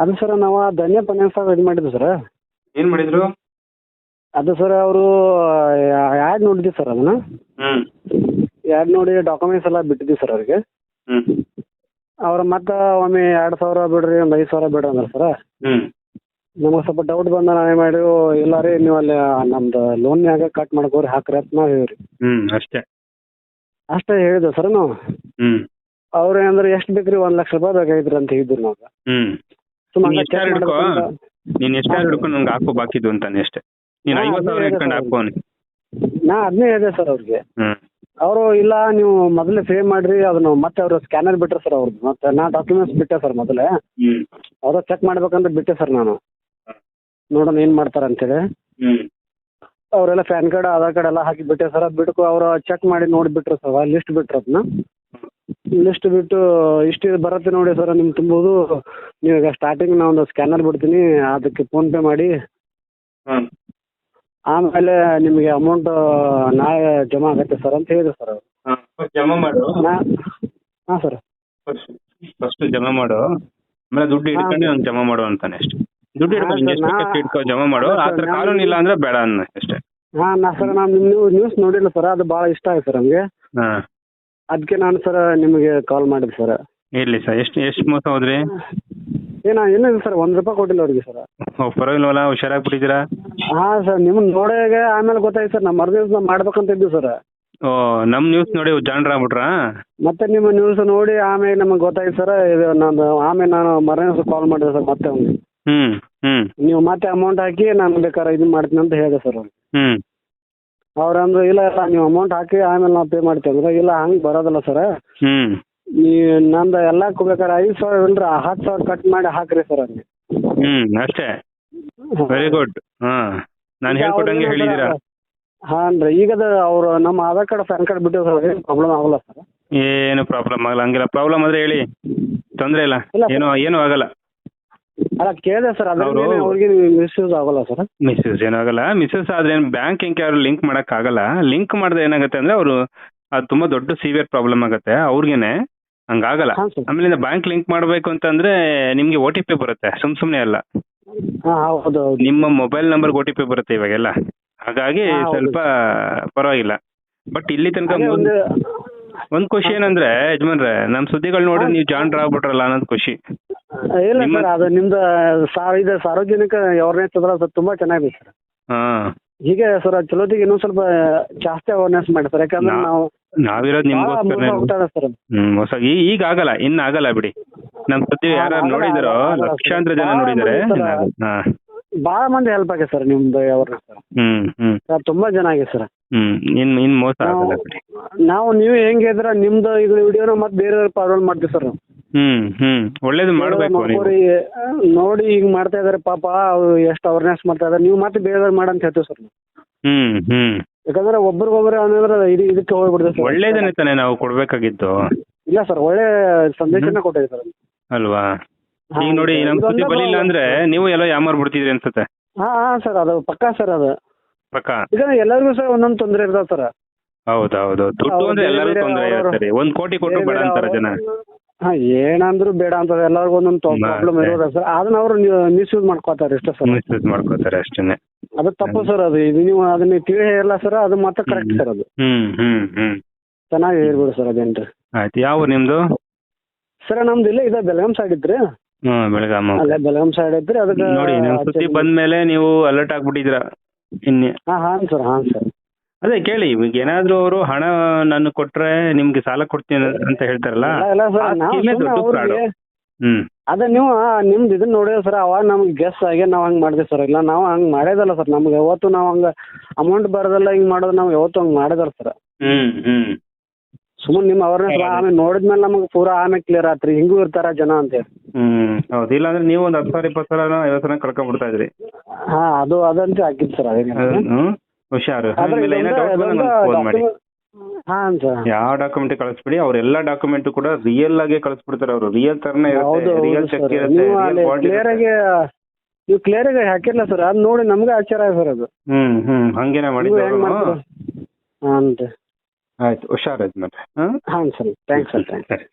ಅದು ಸರ್ ನಾವು ಧನ್ಯ ಫೈನಾನ್ಸ್ ಇದು ಮಾಡಿದ್ವಿ ಸರ್. ಏನ್ ಮಾಡಿದ್ರು? ಅದು ಸರ್ ಅವರು ಯಾಡ್ ನೋಡಿದ್ವಿ ಸರ್ ಅದನ್ನ. ಹ್ಮ್. ಆ್ಯಡ್ ನೋಡಿ ಡಾಕ್ಯುಮೆಂಟ್ಸ್ ಎಲ್ಲ ಬಿಟ್ಟಿದ್ವಿ ಸರ್ ಅವ್ರಿಗೆ. ಹ್ಮ್. ಅವ್ರು ಮತ್ತೆ ಒಮ್ಮೆ ಎರಡು ಸಾವಿರ ಬಿಡ್ರಿ ಒಂದು ಐದು ಸಾವಿರ ಬಿಡ್ರಿ ಅಂದ್ರೆ ಸರ್. ಹ್ಮ್. ನಮಗೆ ಸ್ವಲ್ಪ ಡೌಟ್ ಬಂದ ನಾನೇ ಮಾಡಿ ಇಲ್ಲ ರೀ ನೀವು ಅಲ್ಲಿ ನಮ್ದು ಲೋನ್ಯಾಗ ಕಟ್ ಮಾಡ್ಕೋರಿ ಹಾಕ್ರಿ ಅಂತ ನಾವು ಹ್ಮ್ ಅಷ್ಟೇ. ಅಷ್ಟೇ ಹೇಳಿದ್ವಿ ಸರ್ ನಾವು. ಹ್ಮ್. ಅವ್ರು ಏನಂದ್ರೆ ಎಷ್ಟು ಬೇಕ್ರಿ ಒಂದು ಲಕ್ಷ ರೂಪಾಯಿ ಬೇಕಾಗಿದ್ರಿ ಅಂತ ಹೇಳಿದ್ರು ನಾವು. ಹ್ಮ್. ನೀನ್ ಎಷ್ಟಾರು ಹಿಡ್ಕೊಂಡು ನಂಗೆ ಹಾಕು ಬಾಕಿದು ಅಂತಾನೆ ಅಷ್ಟೇ. ನೀನ್ ಐವತ್ತು ಸಾವಿರ ಅದೇ ಇಟ್ಕೊಂಡು. ಹಾಕು ಅವ್ನಿಗೆ ನಾ ಅದನ್ನೇ ಹೇಳಿದೆ ಸರ್ ಅವ್ರಿಗೆ. ಅವರು ಇಲ್ಲ ನೀವು ಮೊದಲೇ ಸೇವ್ ಮಾಡ್ರಿ ಅದನ್ನು ಮತ್ತೆ ಅವರು ಸ್ಕ್ಯಾನರ್ ಬಿಟ್ರೆ ಸರ್ ಅವ್ರದ್ದು ಮತ್ತೆ ನಾ ಡಾಕ್ಯುಮೆಂಟ್ಸ್ ಬಿಟ್ಟೆ ಸರ್ ಮೊದಲೇ. ಅವ್ರ ಚೆಕ್ ಮಾಡ್ಬೇಕಂತ ಬಿಟ್ಟೆ ಸರ್ ನಾನು. ನೋಡೋಣ ಏನ್ ಮಾಡ್ತಾರೆ ಅಂತೇಳಿ. ಅವರೆಲ್ಲ ಪ್ಯಾನ್ ಕಾರ್ಡ್ ಆಧಾರ್ ಕಾರ್ಡ್ ಎಲ್ಲ ಹಾಕಿ ಬಿಟ್ಟೆ ಸರ್. ಬಿಟ್ಟು ಅವರು ಚೆಕ್ ಮಾಡಿ ನೋಡಿ ಬಿಟ್ರು ಸರ್. ಲಿಸ್ಟ್ ಬಿಟ್ರು ಅದನ್ನ. ಲಿಸ್ಟ್ ಬಿಟ್ಟು ಇಷ್ಟು ಬರುತ್ತೆ ನೋಡಿ ಸರ್ ನಿಮ್ಗೆ ತುಂಬೋದು. ನೀವು ಸ್ಟಾರ್ಟಿಂಗ್ ನಾ ಒಂದು ಸ್ಕ್ಯಾನರ್ ಬಿಡ್ತೀನಿ ಅದಕ್ಕೆ ಫೋನ್ ಪೇ ಮಾಡಿ. ಆಮೇಲೆ ನಿಮಗೆ ಅಮೌಂಟ್ ನಾಳೆ ಜಮಾ ಆಗುತ್ತೆ ಸರ್ ಅಂತ ಹೇಳಿದ್ರು ಸರ್ ಅವರು. ಹಾ, first ಜಮಾ ಮಾಡು. ನಾ ಹಾಂ ಸರ್ ಫಸ್ಟ್ ಜಮಾ ಮಾಡು. ಆಮೇಲೆ ದುಡ್ಡು ಇಟ್ಕೊಂಡು ಅವ್ನು ಜಮಾ ಮಾಡು ಅಂತಾನೆ ಅಷ್ಟೇ. ದುಡ್ಡು ಇಟ್ಕೊಂಡು ಹಾ, ಎಷ್ಟು ನಾ- ಇಟ್ಕೊ ಜಮಾ ಮಾಡು. ಆ ಥರ ನಾನು- ಕಾನೂನು ಇಲ್ಲ ಅಂದ್ರೆ ಬೇಡ ಅನ್ನ ಅಷ್ಟೇ. ಹಾಂ ನಾ ಸರ್ ನಾನು ನೀವು ನ್ಯೂಸ್ ನೋಡಿಲ್ಲ ಸರ್ ಅದು ಭಾಳ ಇಷ್ಟ ಆಯ್ತು ಸರ್ ನಮಗೆ. ಹಾಂ. ಅದಕ್ಕೆ ನಾನು ಸರ್ ನಿಮಗೆ ಕಾಲ್ ಮಾಡಿದೆ ಸರ್ ಇರ್ಲಿ ಸರ್ ಎಷ್ಟು ಎಷ್ಟು ಮೋಸ ಹೋದ್ರಿ? ಏನೋ ಏನಿಲ್ಲ ಸರ್. ಒಂದ್ ರೂಪಾಯಿ ಕೊಟ್ಟಿಲ್ಲ ಅವ್ರಿಗೆ ಸರ್. ಪರವಾಗಿಲ್ವಲ್ಲ ಹುಷಾರಾಗ್ಬಿಟ್ಟಿದ್ದೀರಾ? ಹಾ ಸರ್ ನಿಮ್ಮನ್ನ ನೋಡಾಗ ಆಮೇಲೆ ಗೊತ್ತಾಯ್ತು ಸರ್. ನಮ್ಮ ನಾವು ಮಾಡ್ಬೇಕಂತ ಇದ್ವಿ ಸರ್. ಓ ನಮ್ ನ್ಯೂಸ್ ನೋಡಿ ಜಾಣ್ರ ಆಗ್ಬಿಟ್ರಾ? ಮತ್ತೆ ನಿಮ್ಮ ನ್ಯೂಸ್ ನೋಡಿ ಆಮೇಲೆ ನಮಗೆ ಗೊತ್ತಾಯ್ತು ಸರ್. ಇದು ನಾನು ಆಮೇಲೆ ನಾನು ಮರುದಿವ್ಸ ಕಾಲ್ ಮಾಡಿದೆ ಸರ್ ಮತ್ತೆ ಅವ್ನಿಗೆ. ಹ್ಮ್ ಹ್ಮ್. ನೀವು ಮತ್ತೆ ಅಮೌಂಟ್ ಹಾಕಿ ನಾನು ಬೇಕಾದ್ರೆ ಇದು ಮಾಡ್ತೀನಿ ಅಂತ ಹೇಳಿದೆ ಸರ್ ಅವ್ರು ಹ್ಮ್. ಅವ್ರು ಅಂದ್ರು ಇಲ್ಲ ಇಲ್ಲ ನೀವು ಅಮೌಂಟ್ ಹಾಕಿ ಆಮೇಲೆ ನಾವು ಪೇ ಮಾಡ್ತೀವಿ. ಅಂದ್ರೆ ಇಲ್ಲ ಹಂಗೆ ಬರೋದಿಲ್ಲ ಸರ್. ಹ್ಮ್. ನೀವು ನಂದು ಎಲ್ಲ ಬೇಕಾದ್ರೆ ಐದು ಸಾವಿರ ಇಲ್ರಿ ಹತ್ತು ಸಾವಿರ ಕಟ್ ಮಾಡಿ ಹಾಕ್ರಿ ಸರ್ ಅಲ್ಲಿ. ಹ್ಮ್ ಅಷ್ಟೇ. ವೆರಿ ಗುಡ್ ಹಾ ನಾನು ಹೇಳ್ಕೊಟ್ಟಂಗೆ ಹೇಳಿದೀರಾ? ಹಾನ್ ರೀ ಅದ ಅವರು ನಮ್ಮ ಆಧಾರ್ ಕಾರ್ಡ್ ಪ್ಯಾನ್ ಕಾರ್ಡ್ ಬಿಟ್ಟು ಸರ್ ಏನು ಪ್ರಾಬ್ಲಮ್ ಆಗಲ್ಲ ಸರ್. ಏನು ಪ್ರಾಬ್ಲಮ್ ಆಗಲ್ಲ ಹಂಗಿಲ್ಲ. ಪ್ರಾಬ್ಲಮ್ ಆದ್ರೆ ಹೇಳಿ. ತೊಂದ್ರೆ ಇಲ್ಲ. ಇಲ್ಲ. ಏನು ಏನು ಆಗಲ್ಲ. ಅಲ್ಲ ಕೇಳಿದೆ ಸರ್ ಅದ್ರಲ್ಲಿ ಅವ್ರು- ಅವ್ರಿಗೆ ಮಿಸ್ಯೂಸ್ ಆಗಲ್ಲ ಸರ್. ಮಿಸ್ಯೂಸ್ ಏನು ಆಗಲ್ಲ. ಮಿಸ್ಯೂಸ್ ಆದ್ರೆ ಏನು ಬ್ಯಾಂಕ್ ಇಂಕ್ ಯಾರು ಲಿಂಕ್ ಮಾಡಕ್ ಆಗಲ್ಲ ಲಿಂಕ್ ಮಾಡ್ದೆ ಏನಾಗುತ್ತೆ ಅಂದ್ರೆ ಅವರು ಅದು ತುಂಬಾ ದೊಡ್ಡ ಸಿವಿಯರ್ ಪ್ರಾಬ್ಲಮ್ ಆಗುತ್ತೆ. ಅವ್ರಿಗೇನೆ ಹಂಗಾಗಲ್ಲ. ಹಾಂ ಸರ್. ಆಮೇಲೆ ಬ್ಯಾಂಕ್ ಲಿಂಕ್ ಮಾಡಬೇಕು ಅಂತಂದ್ರೆ ನಿಮ್ಗೆ ಓ ಟಿ ಪಿ ಬರುತ್ತೆ. ಸುಮ್ ಸುಮ್ನೆ ಅಲ್ಲ. ಹಾಂ ಹೌದು ಹೌದು. ನಿಮ್ಮ mobile number O T P ಬರುತ್ತೆ ಇವಾಗೆಲ್ಲ. ಹಾಗಾಗಿ ಹಾ, ಹೌದು. ಸ್ವಲ್ಪ ಪರವಾಗಿಲ್ಲ. ಬಟ್ ಇಲ್ಲಿ ತನಕ ಒಂದು ಒಂದ್ ಖುಷಿ ಏನಂದ್ರೆ ಯಜಮಾನ್ರೆ ನಮ್ ಸುದ್ದಿಗಳು ನೋಡಿ ನೀವು ಜಾನ್ ಆಗ್ಬಿಟ್ರಲ್ಲ ಅನ್ನೋದು ಖುಷಿ. ಇಲ್ಲ ನಿಮ್ಮ- ಸರ್ ಅದು ನಿಮ್ದು ಸಾ ಇದು ಸಾರ್ವಜನಿಕ ಅವೇರ್ನೆಸ್ ಅದ್ರ ಅದು ತುಂಬಾ ಚೆನ್ನಾಗಿದೆ ಸರ್. ಹಾ. ಹೀಗೆ ಸರ್ ಚಲೋತಿಗೆ ಇನ್ನೊಂದ್ ಸ್ವಲ್ಪ ಜಾಸ್ತಿ ಅವೇರ್ನೆಸ್ ಮಾಡಿ ಸರ್. ಯಾಕಂದ್ರೆ ನಾ- ನಾವು ನಾವಿರೋದ್ ಭಾಳ ಮೋಸ ನಿಮ್ಗೋಸ್ಕರ ಹೋಗ್ತಾ ಇದೆ ಸರ್. ಹ್ಮ್ ಹೊಸ ಈ- ಈಗ ಆಗಲ್ಲ ಇನ್ನ ಆಗಲ್ಲ ಬಿಡಿ. ನಮ್ ಸತಿ ಯಾರು ಆಗಲ್ಲ, ನೋಡಿದಾರೋ ಆಗಲ್ಲ, ಆಗಲ್ಲ. ಲಕ್ಷಾಂತರ ಜನ ಭಾಳ ನೋಡಿದಾರೆ ಮಂದಿ ಸರ್. ಆಗಲ್ಲ. ಹಾ. ಭಾಳ ಮಂದಿ ಹೆಲ್ಪ್ ಆಗಿದೆ ಸರ್ ನಿಮ್ದು ಅವ್ರ ಸರ್. ಹ್ಮ್ ಹ್ಮ್. ಸರ್ ತುಂಬಾ ಜನ ಆಗಿದೆ ಸರ್. ಹ್ಮ್ ಇನ್ ಇನ್ ಮೋಸ ನಾವು ಆಗಲ್ಲ ಬಿಡಿ. ನಾವು ನೀವು ಹೆಂಗೆ ಇದ್ರ ನಿಮ್ದು ಇದು ವಿಡಿಯೋನ ಮತ್ತೆ ಬೇರೆ ಫಾರ್ವರ್ಡ್ ಮಾಡ್ತೀವಿ ಸರ್. ನಾವು ಹ್ಮ್ ಹ್ಮ್. ಒಳ್ಳೇದು ಮಾಡ್ಬೇಕು ನೀವು. ನೋಡಿ ಈಗ ಮಾಡ್ತಾ ಇದಾರೆ ಪಾಪ ಅವ್ರು ಎಷ್ಟು ಅವೇರ್ನೆಸ್ ಮಾಡ್ತಾ ಇದಾರೆ. ನೀವು ಮತ್ತೆ ಬೇರೆ ಮಾಡಂತ ಹೇಳ್ತೀವಿ ಸರ್ ಹ್ಮ್ ಹ್ಮ್. ಯಾಕಂದ್ರೆ ಒಬ್ರಿಗೊಬ್ರೆ ಅಂದ್ರೆ ಇದು ಇದಕ್ಕೆ ಹೋಗ್ಬಿಡ್ತೇವೆ ಸರ್. ಒಳ್ಳೇದನ್ನೇ ತಾನೇ ನಾವು ಕೊಡ್ಬೇಕಾಗಿತ್ತು ಇಲ್ಲ ಸರ್ ಒಳ್ಳೆ ಸಂದೇಶನ ಕೊಟ್ಟಿದೆ ಸರ್. ಅಲ್ವಾ? ಹಾ, ಈಗ ನೋಡಿ ನಮ್ ಇದೊಂದೇ ಸುದ್ದಿ ಬಲಿಲ್ಲ problem. ಅಂದ್ರೆ ನೀವು ಎಲ್ಲೋ ಯಾಮಾರ್ ಬಿಡ್ತಿದ್ರಿ ಅನ್ಸುತ್ತೆ? ಹಾ ಹಾ ಸರ್ ಅದು ಪಕ್ಕಾ ಸರ್ ಅದು. ಪಕ್ಕ? ಈಗ ಎಲ್ಲರಿಗೂ ಸರ್ ಒಂದೊಂದು ತೊಂದರೆ ಇರ್ತಾವ ಸರ್. ಹೌದೌದು. ದುಡ್ಡು ಅಂದ್ರೆ ಎಲ್ಲರಿಗೂ ತೊಂದರೆ ಇರುತ್ತೆ ರೀ. ಒಂದ್ ಕೋಟಿ ಕೊಟ್ಟು ಬೇಡ ಅಂತಾರ ಜನ. ಹಾ ಏನಂದ್ರು ಬೇಡ ಅಂತ ಎಲ್ಲರಿಗೂ ಒಂದೊಂದು. ಪ್ರಾಬ್ಲಮ್ ಇರೋದ ಸರ್. ಅದನ್ನ ಅವರು ಮಿಸ್ಯೂಸ್ ಮಾಡ್ಕೋತಾರೆ ಇಷ್ಟ ಸರ್. ಮಿಸ್ಯೂಸ್ ಮಾಡ್ಕೋತಾರೆ ಅಷ್ಟೇನೆ. ಅದು ತಪ್ಪು ಸರ್ ಅದು. ಇದು ನೀವು ಅದನ್ನ ತಿಳಿ ಹೇಳಲ್ಲ ಸರ್. ಅದು ಮತ್ತೆ ಕರೆಕ್ಟ್ ಸರ್ ಅದು. ಹ್ಮ್ ಹ್ಮ್ ಹ್ಮ್. ಚೆನ್ನಾಗಿ ಹೇಳ್ಬಿಡು ಸರ್ ಅದೇನ್ರಿ. ಆಯ್ತು ಯಾವ ನಿಮ್ದು? ಸರ್ ನಮ್ದು ಇಲ್ಲೇ ಇದೆ ಬೆಳಗಾಂ ಸೈಡ್ ಇದ್ರಿ. ಹ್ಮ್ ಬೆಳಗಾಂ ಅಲ್ಲೇ ಬೆಳಗಾಂ ಸೈಡ್ ಇದ್ರಿ. ಅದಕ್ಕೆ ನೋಡಿ ನೀವು ಸುದ್ದಿ ಬಂದ್ಮೇಲೆ ನೀವು ಅಲರ್ಟ್ ಆಗ್ಬಿಟ್ಟಿದ್ರ ಇನ್ನು. ಹಾ ಹಾನ್ ಸರ್ ಹಾನ್ ಸರ್. ಅದೇ ಕೇಳಿ ಈಗ ಏನಾದ್ರು ಅವರು ಹಣ ನಾನು ಕೊಟ್ರೆ ನಿಮ್ಗೆ ಸಾಲ ಕೊಡ್ತೀನಿ ಅಂತ ಹೇಳ್ತಾರಲ್ಲ ಇಲ್ಲ ಇಲ್ಲ ಸರ್ ಆ ನಾವು scheme ಏ ಸುಮ್ನೆ ದೊಡ್ಡ fraud. ಅವ್ರಿಗೆ ಹ್ಮ್. ಅದೇ ನೀವು ನಿಮ್ದು ಇದನ್ನ ನೋಡಿದ್ರೆ ಸರ್ ಅವಾಗ ನಮ್ಗೆ ಗೆಸ್ ಆಗಿ ನಾವ್ ಹಂಗ್ ಮಾಡಿದೆ ಸರ್. ಇಲ್ಲ ನಾವು ಹಂಗ್ ಮಾಡೇದಲ್ಲ ಸರ್. ನಮ್ಗೆ ಯಾವತ್ತು ನಾವ್ ಹಂಗ ಅಮೌಂಟ್ ಬರೋದಲ್ಲ ಹಿಂಗ್ ಮಾಡೋದು ನಾವ್ ಯಾವತ್ತು ಹಂಗ್ ಮಾಡಿದಾರ ಸರ್. ಹ್ಮ್ ಹ್ಮ್. ಸುಮ್ಮನೆ ನಿಮ್ಮ ಅವೇರ್ನೆಸ್ ಆಮೇಲೆ ನೋಡಿದ್ಮೇಲೆ ನಮಗೆ ಪೂರಾ ಆಮೇಲೆ ಕ್ಲಿಯರ್ ಆತ್ರಿ. ಹಿಂಗೂ ಇರ್ತಾರ ಜನ ಅಂತ ಹೇಳಿ. ಹ್ಮ್ ಹೌದು. ಇಲ್ಲಾಂದ್ರೆ ನೀವು ಒಂದ್ ಹತ್ತು ಸಾವಿರ ಇಪ್ಪತ್ತು ಸಾವಿರ ಐವತ್ತು ಸಾವಿರ ಕಳ್ಕೊಂಡ್ಬಿಡ್ತಾ ಇದ್ರಿ. ಹಾ ಅದು ಅದಂತೂ ಹಾಕಿದ್ ಸರ್ ಅದೇ ಹ್ಮ್. ಹುಷಾರು. ಆಮೇಲೆ ಏನೋ ಡೌಟ್ ಬಂದ್ರೆ ಫೋನ್ ಮಾಡಿ. ಹಾಂ ಸರ್ ಯಾವ ಡಾಕ್ಯುಮೆಂಟ್ ಕಳಿಸ್ಬಿಡಿ ಅವ್ರ ಎಲ್ಲಾ ಡಾಕ್ಯುಮೆಂಟ್ ಕೂಡ ರಿಯಲ್ ಆಗಿ ಕಳಿಸ್ಬಿಡ್ತಾರೆ ಅವರು. ರಿಯಲ್ ತರನೇ ಇರುತ್ತೆ ರಿಯಲ್ ಚೆಕ್ ಇರುತ್ತೆ ಕ್ಲಿಯರ್. ಆಗಿ ನೀವು ಕ್ಲಿಯರ್ ಆಗಿ ಹಾಕಿಲ್ಲ ಸರ್ ಅದು ನೋಡಿ ನಮ್ಗೆ ಆಶ್ಚರ್ಯ ಸರ್ ಅದು ಹ್ಮ್ ಹ್ಮ್ ಹಂಗೇನೆ ಮಾಡಿ ಆಯ್ತು ಹೆಂಗ್ ಹಾಂ ಆಯ್ತು ಹುಷಾರಾಯ್ತು ಮತ್ತೆ ಹಾ ಹಾಂ ಸರ್. ಥ್ಯಾಂಕ್ಸ್ ಸರ್ ಥ್ಯಾಂಕ್ಸ್ ಸರಿ.